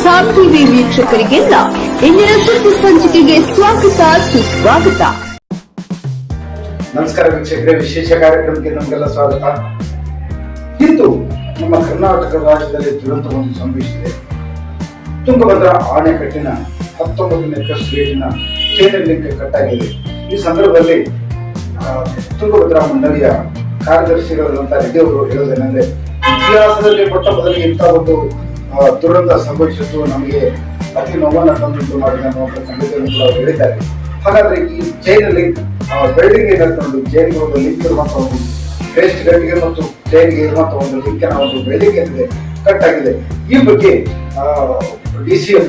ಸಾಮ್ ವೀಕ್ಷಕರಿಗೆಲ್ಲ ಇಂದಿನ ಸುದ್ದಿ ಸಂಚಿಕೆಗೆ ಸ್ವಾಗತ, ಸುಸ್ವಾಗತ. ನಮಸ್ಕಾರ ವೀಕ್ಷಕರೇ, ವಿಶೇಷ ಕಾರ್ಯಕ್ರಮಕ್ಕೆ ನಮಗೆಲ್ಲ ಸ್ವಾಗತ. ಇಂದು ನಮ್ಮ ಕರ್ನಾಟಕ ರಾಜ್ಯದಲ್ಲಿ ದುರಂತ ಒಂದು ಸಂಭವಿಸಿದೆ. ತುಂಗಭದ್ರಾ ಆಣೆಕಟ್ಟಿನ ಹತ್ತೊಂಬತ್ತನೇ ಚೈನ್ ಲಿಂಕ್ ಕಟ್ಟಾಗಿದೆ. ಈ ಸಂದರ್ಭದಲ್ಲಿ ತುಂಗಭದ್ರಾ ಮಂಡಳಿಯ ಕಾರ್ಯದರ್ಶಿಗಳಾದಂತಹ ರೆಡ್ಡಿ ಅವರು ಹೇಳೋದೇನೆಂದ್ರೆ, ಇತಿಹಾಸದಲ್ಲಿ ಕೊಟ್ಟ ಬದಲಿಗೆ ಇಂಥ ಒಂದು ದುರಂತ ಸಂಭವಿಸಿದ್ದು ನಮಗೆ ಅತಿ ನೋವನ್ನು ತಂದುಂಟು ಮಾಡಿದೆ ಅನ್ನುವಂಥ ಸಂಗತಿಯನ್ನು ಕೂಡ ಅವರು ಹೇಳಿದ್ದಾರೆ. ಹಾಗಾದ್ರೆ ಈ ಚೈನ್ ಲಿಂಕ್ ಏನಂತ ಜೈಲಿಗೆ ಒಂದು ಲಿಂಕ್ ಇರುವಂತಹ ಒಂದು ವೇಸ್ಟ್ ಗಟ್ಟಿಗೆ ಮತ್ತು ಜೈಲಿಗೆ ಇರುವಂತಹ ಒಂದು ಲಿಂಕಿನ ಒಂದು ಬೆಳ್ಳಿಗೆ ಏನಿದೆ ಕಟ್ ಆಗಿದೆ. ಈ ಬಗ್ಗೆ D C M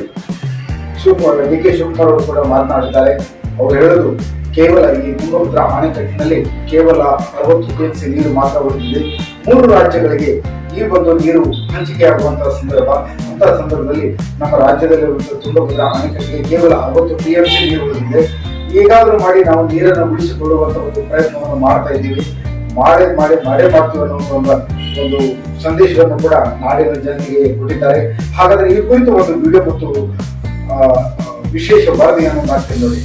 Shivakumar, D K Shivakumar ಅವರು ಕೂಡ ಮಾತನಾಡಿದ್ದಾರೆ. ಅವರು ಹೇಳೋದು ಕೇವಲ ಈ ತುಂಗಭದ್ರಾ ಅಣೆಕಟ್ಟಿನಲ್ಲಿ ಕೇವಲ ಅರವತ್ತು ಟಿಎಂಸಿ ನೀರು ಮಾತ್ರ ಉಳಿದಿದೆ. ಮೂರು ರಾಜ್ಯಗಳಿಗೆ ಈ ಒಂದು ನೀರು ಹಂಚಿಕೆಯಾಗುವಂತಹ ಸಂದರ್ಭ, ಅಂತಹ ಸಂದರ್ಭದಲ್ಲಿ ನಮ್ಮ ರಾಜ್ಯದಲ್ಲಿರುವಂತಹ ತುಂಗಭದ್ರಾ ಅಣೆಕಟ್ಟಿಗೆ ಕೇವಲ ಅರವತ್ತು ಟಿಎಂಸಿ ನೀರು ಉಳಿದಿದೆ. ಈಗಾದರೂ ಮಾಡಿ ನಾವು ನೀರನ್ನು ಉಳಿಸಿಕೊಳ್ಳುವಂತ ಒಂದು ಪ್ರಯತ್ನವನ್ನು ಮಾಡ್ತಾ ಇದ್ದೀವಿ. ಮಾಡೇ ಮಾಡಿ, ಮಾಡೇ ಮಾಡ್ತೀವಿ ಅನ್ನೋ ಒಂದು ಸಂದೇಶವನ್ನು ಕೂಡ ನಾಡಿನ ಜನತೆಗೆ ಕೊಟ್ಟಿದ್ದಾರೆ. ಹಾಗಾದ್ರೆ ಈ ಕುರಿತು ಒಂದು ವಿಡಿಯೋ ಮತ್ತು ವಿಶೇಷ ವರದಿಯನ್ನು ಮಾಡ್ತೀನಿ ನೋಡಿ.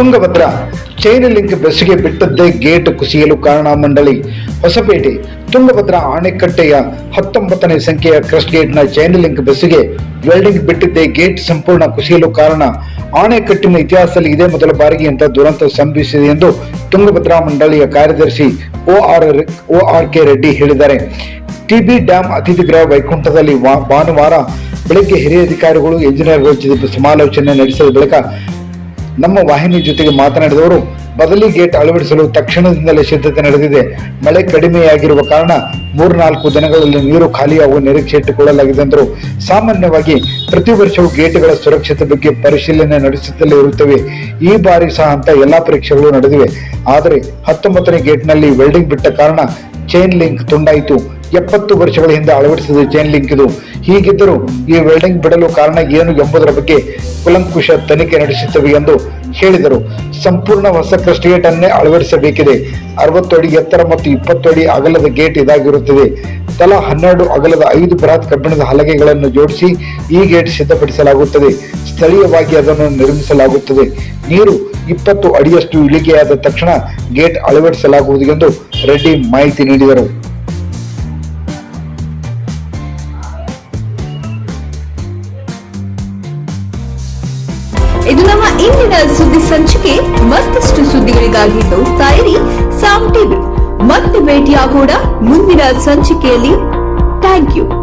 ತುಂಗಭದ್ರಾ ಚೈನ್ ಲಿಂಕ್ ಬೆಸಿಗೆ ಬಿಟ್ಟದ್ದೇ ಗೇಟ್ ಕುಸಿಯಲು ಕಾರಣ ಮಂಡಳಿ. ಹೊಸಪೇಟೆ, ತುಂಗಭದ್ರಾ ಅಣೆಕಟ್ಟೆಯ ಹತ್ತೊಂಬತ್ತನೇ ಸಂಖ್ಯೆಯ ಕ್ರಸ್ಟ್ ಗೇಟ್ನ ಚೈನ್ ಲಿಂಕ್ ಬೆಸಿಗೆ ವೆಲ್ಡಿಂಗ್ ಬಿಟ್ಟಿದ್ದೇ ಗೇಟ್ ಸಂಪೂರ್ಣ ಕುಸಿಯಲು ಕಾರಣ. ಆಣೆಕಟ್ಟಿನ ಇತಿಹಾಸದಲ್ಲಿ ಇದೇ ಮೊದಲ ಬಾರಿಗೆ ಇಂಥ ದುರಂತ ಸಂಭವಿಸಿದೆ ಎಂದು ತುಂಗಭದ್ರಾ ಮಂಡಳಿಯ ಕಾರ್ಯದರ್ಶಿ ಓಆರ್ ಓಆರ್ ಕೆ ರೆಡ್ಡಿ ಹೇಳಿದ್ದಾರೆ. ಟಿಬಿ ಡ್ಯಾಂ ಅತಿಥಿ ಗೃಹ ವೈಕುಂಠದಲ್ಲಿ ಭಾನುವಾರ ಬೆಳಗ್ಗೆ ಹಿರಿಯ ಅಧಿಕಾರಿಗಳು ಎಂಜಿನಿಯರ್ಗಳ ಜೊತೆ ಸಮಾಲೋಚನೆ ನಡೆಸಿದ ಬಳಿಕ ನಮ್ಮ ವಾಹಿನಿ ಜೊತೆಗೆ ಮಾತನಾಡಿದವರು ಬದಲಿ ಗೇಟ್ ಅಳವಡಿಸಲು ತಕ್ಷಣದಿಂದಲೇ ಸಿದ್ಧತೆ ನಡೆದಿದೆ. ಮಳೆ ಕಡಿಮೆಯಾಗಿರುವ ಕಾರಣ ಮೂರ್ನಾಲ್ಕು ದಿನಗಳಲ್ಲಿ ನೀರು ಖಾಲಿಯಾಗುವ ನಿರೀಕ್ಷೆ ಇಟ್ಟುಕೊಳ್ಳಲಾಗಿದೆ ಎಂದರು. ಸಾಮಾನ್ಯವಾಗಿ ಪ್ರತಿ ವರ್ಷವೂ ಗೇಟ್ಗಳ ಸುರಕ್ಷತೆ ಬಗ್ಗೆ ಪರಿಶೀಲನೆ ನಡೆಸುತ್ತಲೇ ಇರುತ್ತವೆ. ಈ ಬಾರಿ ಸಹ ಅಂತ ಎಲ್ಲಾ ಪರೀಕ್ಷೆಗಳು ನಡೆದಿವೆ. ಆದರೆ ಹತ್ತೊಂಬತ್ತನೇ ಗೇಟ್ನಲ್ಲಿ ವೆಲ್ಡಿಂಗ್ ಬಿಟ್ಟ ಕಾರಣ ಚೈನ್ ಲಿಂಕ್ ತುಂಡಾಯಿತು. ಎಪ್ಪತ್ತು ವರ್ಷಗಳ ಹಿಂದೆ ಅಳವಡಿಸಿದ ಚೈನ್ ಲಿಂಕ್ ಇದು. ಹೀಗಿದ್ದರೂ ಈ ವೆಲ್ಡಿಂಗ್ ಬಿಡಲು ಕಾರಣ ಏನು ಎಂಬುದರ ಬಗ್ಗೆ ಕುಲಂಕುಷ ತನಿಖೆ ನಡೆಸುತ್ತವೆ ಎಂದು ಹೇಳಿದರು. ಸಂಪೂರ್ಣ ಹೊಸ ಕ್ರಸ್ಟ್ ಗೇಟ್ ಅನ್ನೇ ಅಳವಡಿಸಬೇಕಿದೆ. ಅರವತ್ತು ಅಡಿ ಎತ್ತರ ಮತ್ತು ಇಪ್ಪತ್ತು ಅಡಿ ಅಗಲದ ಗೇಟ್ ಇದಾಗಿರುತ್ತದೆ. ತಲಾ ಹನ್ನೆರಡು ಅಗಲದ ಐದು ಬೃಹತ್ ಕಬ್ಬಿಣದ ಹಲಗೆಗಳನ್ನು ಜೋಡಿಸಿ ಈ ಗೇಟ್ ಸಿದ್ಧಪಡಿಸಲಾಗುತ್ತದೆ. ಸ್ಥಳೀಯವಾಗಿ ಅದನ್ನು ನಿರ್ಮಿಸಲಾಗುತ್ತದೆ. ನೀರು ಇಪ್ಪತ್ತು ಅಡಿಯಷ್ಟು ಇಳಿಕೆಯಾದ ತಕ್ಷಣ ಗೇಟ್ ಅಳವಡಿಸಲಾಗುವುದು ಎಂದು ರೆಡ್ಡಿ ಮಾಹಿತಿ ನೀಡಿದರು. ಇದು ನಮ್ಮ ಇಂದಿನ ಸುದ್ದಿ ಸಂಚಿಕೆ. ಮತ್ತಷ್ಟು ಸುದ್ದಿಗಳಿಗಾಗಿ ನೋಡ್ತಾ ಇರಿ. ಸಾಮ್ ಟಿವಿ. ಮತ್ತೆ ಭೇಟಿಯಾಗೋಣ ಮುಂದಿನ ಸಂಚಿಕೆಯಲ್ಲಿ. Thank you.